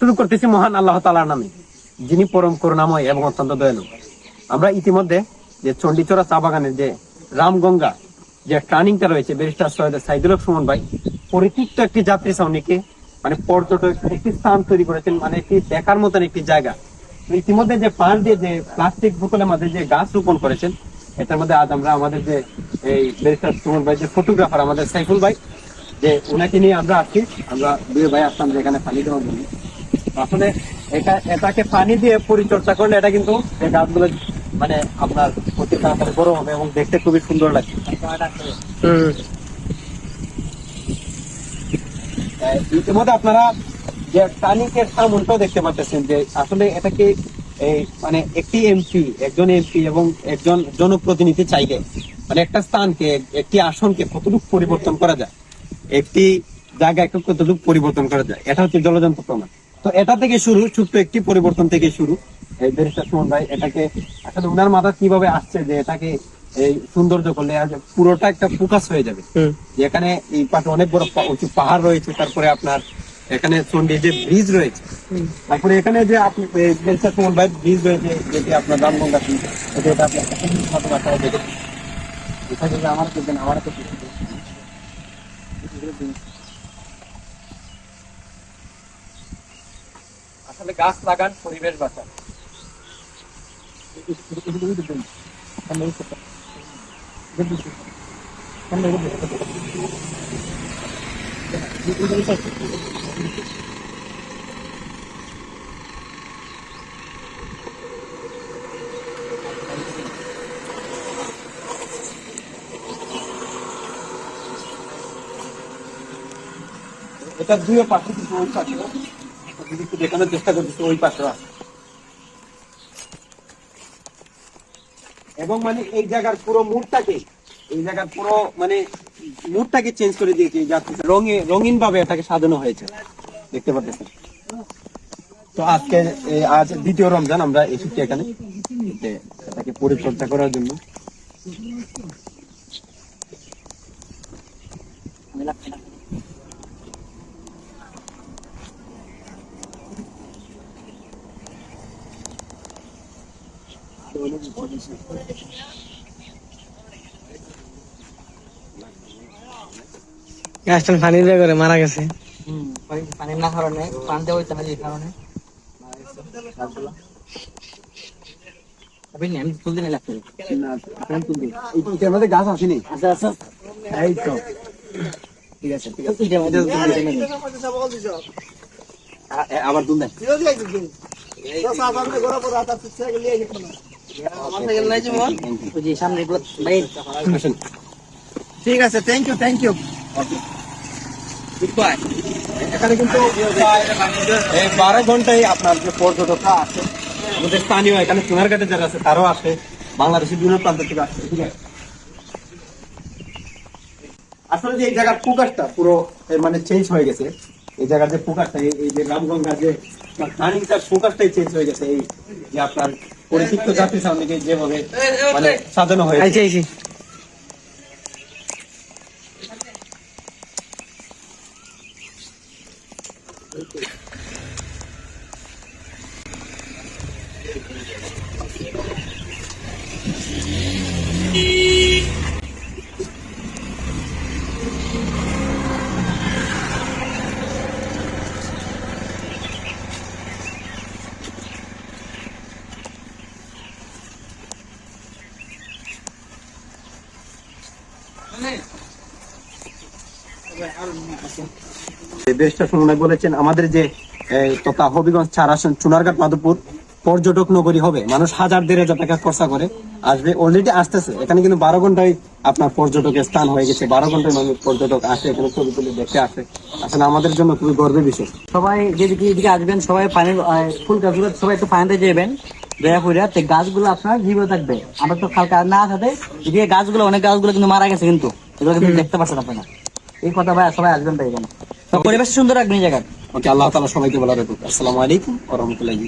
শুরু করতেছি মহান আল্লাহ তালার নামে, যিনি পরম করুণাময় এবং অত্যন্ত দয়ালু। আমরা ইতিমধ্যে যে চণ্ডীচড়া চা বাগানের যে রামগঙ্গা যে টার্নিংটা রয়েছে, ব্যারিস্টার সৈয়দ সাইদুল সুমন ভাই পরিচিত একটি যাত্রী ছাউনিকে মানে পর্যটক একটি স্থান তৈরি করেছেন মানে একটি দেখার মতন একটি জায়গা। ইতিমধ্যে যে পাশ দিয়ে যে প্লাস্টিক বোতলের মধ্যে যে গাছ রোপণ করেছেন, এটার মধ্যে আজ আমরা আমাদের যে এই ব্যারিস্টার সুমন ভাই, যে ফটোগ্রাফার আমাদের সাইফুল ভাই, যে ওনাকে নিয়ে আমরা আসছি আমরা দুই ভাই আসলাম যে এখানে পানি দেওয়ার আসলে এটা এটাকে পানি দিয়ে পরিচর্যা করলে এটা কিন্তু এই গাছগুলো মানে আপনার অতি তাড়াতাড়ি বড় হবে এবং দেখতে খুবই সুন্দর আহ, ইতিমধ্যে আপনারা যে টানিকের সামনটাও দেখতে পাচ্ছেন যে আসলে এটাকে এই মানে একটি এমপি একজন এমপি এবং একজন জনপ্রতিনিধি চাইলে মানে একটা স্থানকে একটি আসনকে কতটুকু পরিবর্তন করা যায় একটি জায়গাকে কতটুকু পরিবর্তন করা যায় এটা হচ্ছে জলযন্ত্র প্রমাণ। তো এটা থেকে শুরু ছোট্ট একটি পরিবর্তন থেকে শুরু। এই ব্যারিস্টার সুমন ভাই এটাকে আসলে উনার মাথা কীভাবে আসছে যে এটাকে এই সৌন্দর্য করলে আজ পুরোটা একটা ফোকাস হয়ে যাবে। যেখানে এই পাশে অনেক বড় উঁচু পাহাড় রয়েছে তারপরে আপনার এখানে চন্ডী যে ব্রিজ রয়েছে। তারপরে এখানে যে আপনি ব্যারিস্টার সুমন ভাই ব্রিজ রয়েছে যেটি আপনার রামগঙ্গা এটা আপনার আমার আমার আসলে গাছ লাগান পরিবেশ বাঁচান। এটা দুই পাশে কিন্তু ওই পাশে যদি একটু দেখানোর চেষ্টা ওই এবং মানে এই জায়গার পুরো মুডটাকে, এই জায়গার পুরো মানে মুডটাকে চেঞ্জ করে দিয়েছে যাত্রী রঙে রঙিন ভাবে এটাকে সাজানো হয়েছে। দেখতে পাচ্ছেন তো আজকে আজ দ্বিতীয় রমজান, আমরা এসেছি এখানে। এটাকে পরিচর্যা করার জন্য। গাছটা পানি দিয়ে করে মারা গেছে পানি না কারণে পানি দেওয়া হইতে হয় এই কারণে আমি তুলতে গাছ আসেনি আচ্ছা আচ্ছা এই তো ঠিক আছে ঠিক আছে তুলতে ঠিক আছে থ্যাংক ইউ থ্যাংক ইউ বারো ঘন্টায় আপনার যে পর্যটকরা আসে, আমাদের স্থানীয় এখানে সোনারঘাটে যারা আছে, তারাও আসে, বাংলাদেশের বিভিন্ন প্রান্ত থেকে আসে, ঠিক আছে? আসলে যে এই জায়গার ফোকাসটা পুরো মানে চেঞ্জ হয়ে গেছে। এই জায়গার যে ফোকাসটা এই যে রামগঙ্গার যে প্ল্যানিংটার ফোকাসটাই চেঞ্জ হয়ে গেছে, এই যে আপনার পরিচিত জাতির সামনে যেভাবে মানে সাজানো হয়েছে। বলেছেন, আমাদের যে তথা হবিগঞ্জ চুনারঘাট, মাধবপুর, পর্যটক নগরী হবে। মানুষ হাজার দেড় হাজার টাকা খরচা করে, আসবে অলরেডি আসতেছে। এখানে কিন্তু বারো ঘন্টায় আপনার পর্যটকের স্থান হয়ে গেছে। বারো ঘন্টায় মানুষ পর্যটক আসে, এখানে ছবি তুলে দেখতে আসে। আসলে আমাদের জন্য খুবই গর্বের বিষয়। সবাই যেদিকে এদিকে আসবেন, সবাই পানির ফুল গাছগুলো সবাই একটু পানিতে যাবেন। দয়া করে তো গাছগুলো আপনার জীবিত থাকবে। আমরা তো আর না থাকে এদিকে গাছগুলো অনেক গাছগুলো কিন্তু মারা গেছে কিন্তু। এগুলো কিন্তু দেখতে পাচ্ছেন আপনারা। এই কথা ভাই সবাই আসবেন তাই এখানে। পরিবেশ সুন্দর রাখবেন এই জায়গা ওকে আল্লাহ তালা সবাইকে বলা রাখুক আসসালামু আলাইকুম ওরহমতুল্লাহি